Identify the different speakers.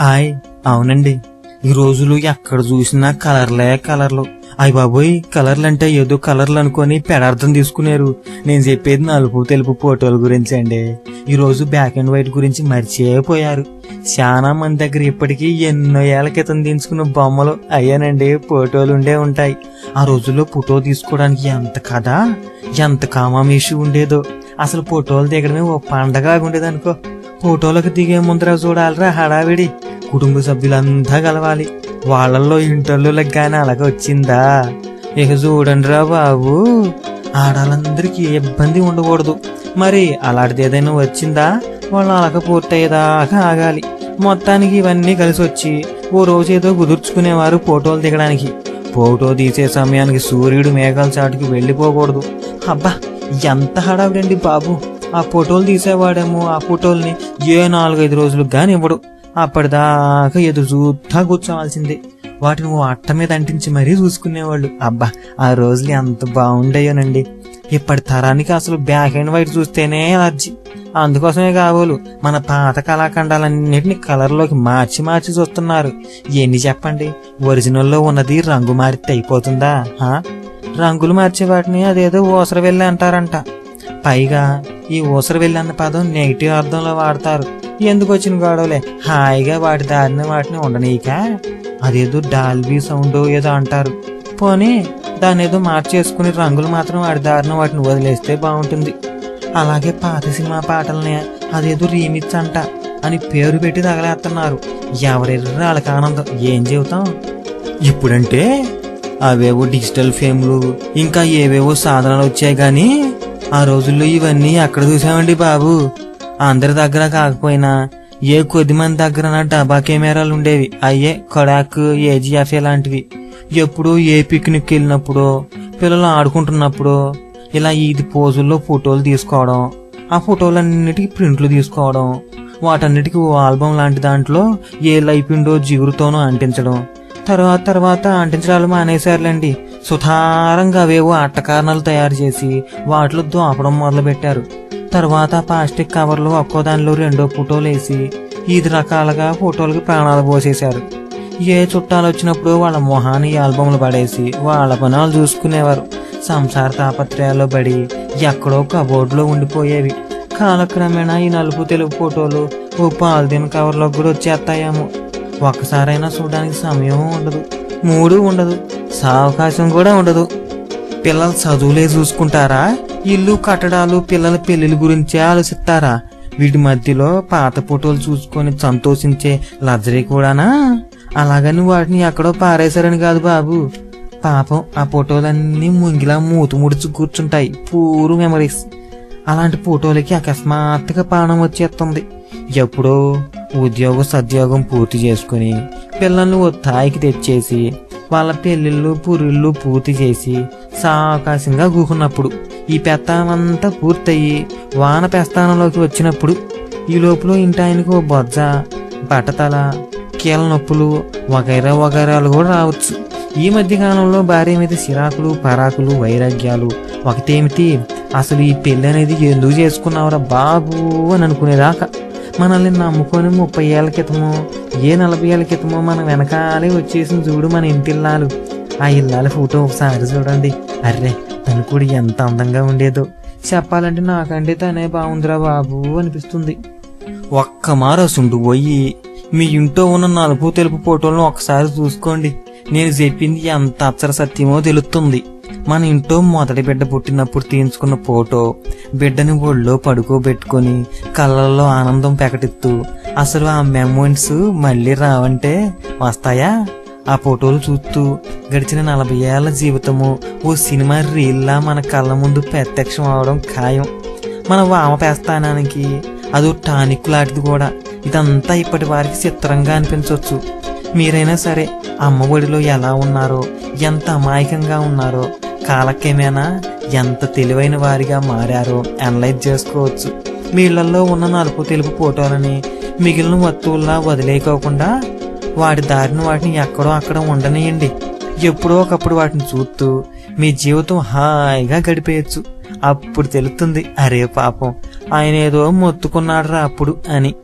Speaker 1: ఆయ్ అవునండి. ఈ రోజులు ఎక్కడ చూసినా కలర్లే కలర్లు. అయ్య బాబోయ్ కలర్లు అంటే ఏదో కలర్లు అనుకొని పెడార్థం తీసుకున్నారు నేను చెప్పేది నలుపు తెలుపు ఫోటోల గురించి అండి. ఈ రోజు బ్లాక్ అండ్ వైట్ గురించి మర్చిపోయారు. చాలా మంది దగ్గర ఇప్పటికీ ఎన్నో ఏళ్ళ క్రితం తీసుకున్న బొమ్మలు అయ్యానండి. ఫోటోలు ఉండే ఉంటాయి. ఆ రోజుల్లో ఫోటో తీసుకోవడానికి ఎంత కథ ఎంత కామామేషి ఉండేదో. అసలు ఫోటోలు దిగడమే ఓ పండగ ఉండేది అనుకో ఫోటోలకు దిగే ముందర చూడాలిరా హడావిడి. కుటుంబ సభ్యులంతా కలవాలి. వాళ్ళల్లో ఇంటర్లోకి కానీ అలాగ వచ్చిందా? ఇక చూడండిరా బాబు ఆడాలందరికీ ఇబ్బంది ఉండకూడదు. మరి అలాంటిది ఏదైనా వచ్చిందా? వాళ్ళు అలాగ పూర్తయ్యేదాకా ఆగాలి. మొత్తానికి ఇవన్నీ కలిసి వచ్చి ఓ రోజు ఏదో కుదుర్చుకునేవారు ఫోటోలు దిగడానికి. ఫోటో తీసే సమయానికి సూర్యుడు మేఘాల చాటుకి వెళ్ళిపోకూడదు. అబ్బా ఎంత హడావిడండి బాబు. ఆ ఫోటోలు తీసేవాడేమో ఆ ఫోటోల్ని ఏ నాలుగైదు రోజులు కానివ్వడు అప్పటిదాకా ఎదురు చూస్తా కూర్చోవాల్సిందే. వాటిని ఓ అట్ట మీద అంటించి మరీ చూసుకునేవాళ్ళు. అబ్బా ఆ రోజులు ఎంత బాగుండేయోనండి. ఇప్పటి తరానికి అసలు బ్లాక్ అండ్ వైట్ చూస్తేనే అలర్జీ అందుకోసమే కావాలి మన పాత కళాఖండాలన్నింటినీ కలర్లోకి మార్చి మార్చి చూస్తున్నారు. ఎన్ని చెప్పండి? ఒరిజినల్లో ఉన్నది రంగు మారితే అయిపోతుందా? రంగులు మార్చే వాటిని అదేదో ఊసర వెళ్ళి అంటారంట. పైగా ఈ ఊసరు వెళ్ళి పదం నెగిటివ్ అర్థంలో వాడతారు. ఎందుకు వచ్చిన గొడవలే? హాయిగా వాటి దారిని వాటిని ఉండనీక. అదేదో డాల్బీ సౌండ్ ఏదో అంటారు. పోనీ దాన్ని ఏదో మార్చేసుకుని రంగులు మాత్రం వాటి దారిన వాటిని వదిలేస్తే బాగుంటుంది. అలాగే పాత సినిమా పాటల్ని అదేదో రీమిక్స్ అంట అని పేరు పెట్టి తగలేస్తున్నారు ఎవరెర్ర వాళ్ళకి ఆనందం? ఏం చెబుతాం? ఇప్పుడంటే అవేవో డిజిటల్ ఫేమ్లు ఇంకా ఏవేవో సాధనాలు వచ్చాయి కానీ ఆ రోజుల్లో ఇవన్నీ ఎక్కడ చూసామండి బాబు? అందరి దగ్గర కాకపోయినా ఏ కొద్ది మంది దగ్గర డబ్బా కెమెరాలు ఉండేవి. అయ్యే కొడాక్ ఏజీఎఫ్ లాంటివి. ఎప్పుడు ఏ పిక్నిక్ వెళ్ళినప్పుడు పిల్లలు ఆడుకుంటున్నప్పుడు ఇలా ఈది పోజుల్లో ఫోటోలు తీసుకోవడం ఆ ఫోటోలన్నిటికీ ప్రింట్లు తీసుకోవడం వాటన్నిటికీ ఓ ఆల్బమ్ లాంటి దాంట్లో ఏ లైపిండో జిగురుతోనో అంటించడం. తర్వాత తర్వాత అంటించడాలు మానేశారులేండి. సుతారంగా అవేవో అట్టకారణాలు తయారు చేసి వాటిలో దోపడం మొదలుపెట్టారు. తర్వాత ప్లాస్టిక్ కవర్లు ఒక్కో దానిలో రెండో ఫోటోలు వేసి ఐదు రకాలుగా ఫోటోలకి ప్రాణాలు పోసేశారు. ఏ చుట్టాలు వచ్చినప్పుడు వాళ్ళ మొహాన్ని ఆల్బమ్లు పడేసి వాళ్ళ పనాలు చూసుకునేవారు. సంసార తాపత్రయాల్లో పడి ఎక్కడో కబోర్డులో ఉండిపోయేవి. కాలక్రమేణా ఈ నలుపు తెలుపు ఫోటోలు ఓ పాలిథిన్ కవర్లో కూడా వచ్చేస్తాయేమో. ఒక్కసారైనా చూడడానికి సమయం ఉండదు. మూడు ఉండదు. సావకాశం కూడా ఉండదు. పిల్లలు చదువులే చూసుకుంటారా? ఇల్లు కట్టడాలు పిల్లల పెళ్ళిల గురించే ఆలోచిస్తారా? వీటి మధ్యలో పాత ఫోటోలు చూసుకొని సంతోషించే లగ్జరీ కూడానా? అలాగని వాటిని ఎక్కడో పారేశారని కాదు బాబు. పాపం ఆ ఫోటోలన్నీ ముంగిలా మూతు ముడిచి కూర్చుంటాయి. పూరు మెమరీస్ అలాంటి ఫోటోలకి అకస్మాత్తుగా ప్రాణం వచ్చేస్తుంది. ఎప్పుడో ఉద్యోగ సద్యోగం పూర్తి చేసుకుని పిల్లల్ని ఓ తాయికి తెచ్చేసి వాళ్ళ పెళ్ళిళ్ళు పురిళ్ళు పూర్తి చేసి సావకాశంగా కూకున్నప్పుడు ఈ పెత్తామంతా పూర్తయి వాన పెస్తానంలోకి వచ్చినప్పుడు ఈ లోపల ఇంటి ఓ బొజ్జ బట్టతల కీళ్ళ నొప్పులు వగైరా వగైరాలు కూడా రావచ్చు. ఈ మధ్య కాలంలో భార్య మీద సిరాకులు పరాకులు వైరాగ్యాలు ఒకటేమిటి? అసలు ఈ పెళ్ళి అనేది ఎందుకు చేసుకున్నావురా బాబు అని అనుకునేదాకా మనల్ని నమ్ముకొని ముప్పై ఏళ్ళ క్రితమో ఏ నలభై ఏళ్ళ క్రితమో మన వెనకాలే వచ్చేసిన చూడు మన ఇంటిల్లాలు. ఆ ఇల్లాల ఫోటో ఒకసారి చూడండి. అర్రే తను కూడా ఎంత అందంగా ఉండేదో. చెప్పాలంటే నాకంటే తనే బాగుందిరా బాబు అనిపిస్తుంది. ఒక్క మారసుండు పోయి మీ ఇంట్లో ఉన్న నలుపు తెలుపు ఫోటోలను ఒకసారి చూసుకోండి. నేను చెప్పింది ఎంత అక్షర సత్యమో తెలుస్తుంది. మన ఇంట్లో మొదటి బిడ్డ పుట్టినప్పుడు తీయించుకున్న ఫోటో బిడ్డని ఒళ్ళో పడుకోబెట్టుకొని కళ్ళల్లో ఆనందం ప్రకటిస్తూ అసలు ఆ మెమోమెంట్స్ మళ్ళీ రావంటే వస్తాయా? ఆ ఫోటోలు చూస్తూ గడిచిన నలభై ఏళ్ళ జీవితము ఓ సినిమా రీల్లా మన కళ్ళ ముందు ప్రత్యక్షం అవడం ఖాయం. మన వామపేస్తానానికి అదో టానిక్ లాంటిది కూడా. ఇదంతా ఇప్పటి వారికి చిత్రంగా అనిపించవచ్చు మీరైనా సరే అమ్మ ఒడిలో ఎలా ఉన్నారో ఎంత అమాయకంగా ఉన్నారో కాలక్రమేణా ఎంత తెలివైన వారిగా మారారో అనలైజ్ చేసుకోవచ్చు. వీళ్ళల్లో ఉన్న నలుపు తెలుపు ఫోటోలని మిగిలిన వస్తువుల్లా వదిలేయకోకుండా వాటి దారిన వాటిని ఎక్కడో అక్కడ ఉండనియండి. ఎప్పుడో ఒకప్పుడు వాటిని చూస్తూ మీ జీవితం హాయిగా గడిపేయచ్చు. అప్పుడు తెలుస్తుంది అరే పాపం ఆయన ఏదో మొత్తుకున్నాడురా అప్పుడు అని.